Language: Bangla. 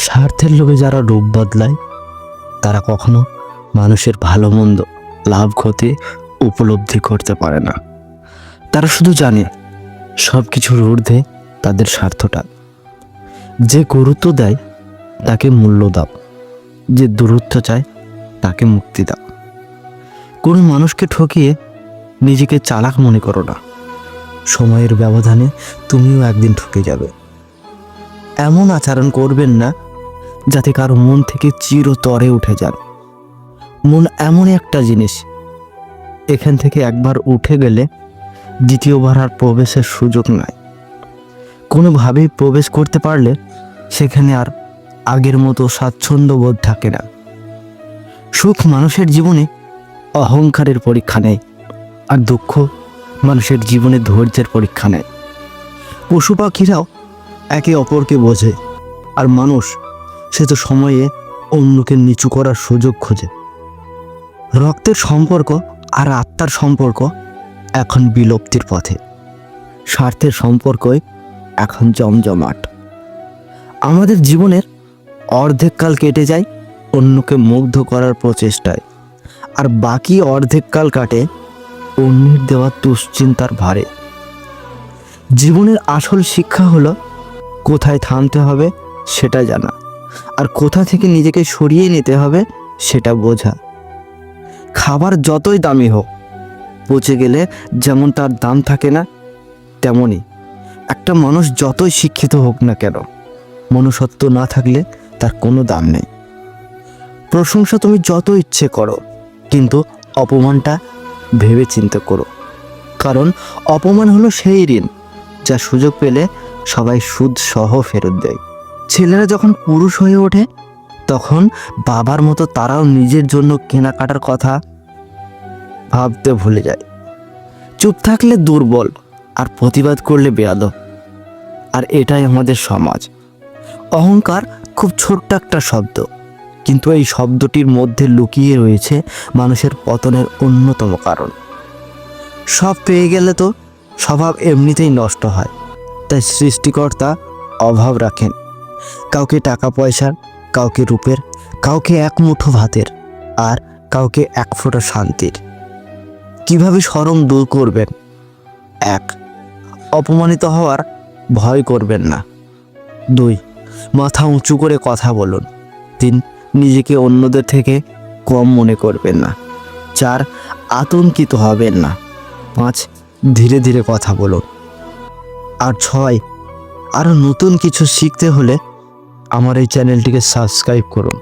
স্বার্থের লোভে যারা রূপ বদলায়, তারা কখনো মানুষের ভালো মন্দ লাভ, ক্ষতি উপলব্ধি করতে পারে না। তারা শুধু জানে সব কিছুর ঊর্ধ্বে তাদের স্বার্থটা। যে গুরুত্ব দেয়, তাকে মূল্য দাও। যে দূরত্ব চায়, তাকে মুক্তি দাও। কোনো মানুষকে ঠকিয়ে নিজেকে চালাক মনে করো না। সময়ের ব্যবধানে তুমিও একদিন ঠকে যাবে। এমন আচরণ করবেন না যাতে কারও মন থেকে চিরতরে উঠে যান। মন এমন একটা জিনিস, এখান থেকে একবার উঠে গেলে দ্বিতীয়বার আর প্রবেশের সুযোগ নাই। কোনোভাবেই প্রবেশ করতে পারলে সেখানে আর আগের মতো স্বাচ্ছন্দ্য বোধ থাকে না। সুখ মানুষের জীবনে অহংকারের পরীক্ষা নেয় আর দুঃখ মানুষের জীবনে ধৈর্যের পরীক্ষা নেয়। পশু পাখিরাও একে অপরকে বোঝে আর মানুষ সে তো সময়ে অন্যকে নিচু করার সুযোগ খোঁজে। রক্তের সম্পর্ক আর আত্মার সম্পর্ক এখন বিলুপ্তির পথে। স্বার্থের সম্পর্কই এখন জমজমাট। আমাদের জীবনের অর্ধেক কাল কেটে যায় অন্যকে মুগ্ধ করার প্রচেষ্টায়, আর বাকি অর্ধেক কাল কাটে অন্যের দেওয়া দুশ্চিন্তার ভারে। জীবনের আসল শিক্ষা হলো কোথায় থামতে হবে সেটা জানা। আর কোথা থেকে নিজেকে সরিয়ে নিতে হবে সেটা বোঝা। খাবার যতই দামি হোক, পচে গেলে যেমন তার দাম থাকে না, তেমনই। একটা মানুষ যতই শিক্ষিত হোক না কেন, মনুষ্যত্ব না থাকলে তার কোনো দাম নেই। প্রশংসা তুমি যত ইচ্ছে করো, কিন্তু অপমানটা ভেবে চিন্তা করো। কারণ অপমান হলো সেই ঋণ যা সুযোগ পেলে সবাই সুদ সহ ফেরত দেয়। ছেলেরা যখন পুরুষ হয়ে ওঠে, তখন বাবার মতো তারাও নিজের জন্য কেনাকাটার কথা ভাবতে ভুলে যায়। চুপ থাকলে দুর্বল আর প্রতিবাদ করলে বেয়াদব। আর এটাই আমাদের সমাজ। অহংকার খুব ছোট্ট একটা শব্দ, কিন্তু এই শব্দটির মধ্যে লুকিয়ে রয়েছে মানুষের পতনের অন্যতম কারণ। সব পেয়ে গেলে তো স্বভাব এমনিতেই নষ্ট হয়, তাই সৃষ্টিকর্তা অভাব রাখেন। কাউকে টাকা পয়সার, কাউকে রূপের, কাউকে এক মুঠো ভাতের আর কাউকে এক ফোঁটা শান্তির। কীভাবে শরম দূর করবেন? এক, অপমানিত হওয়ার ভয় করবেন না। দুই, মাথা উঁচু করে কথা বলুন। তিন, নিজেকে অন্যদের থেকে কম মনে করবেন না। চার, আতঙ্কিত হবেন না। পাঁচ, ধীরে ধীরে কথা বলুন। আর ছয় আরও নতুন কিছু শিখতে হলে আমার এই চ্যানেলটিকে সাবস্ক্রাইব করুন।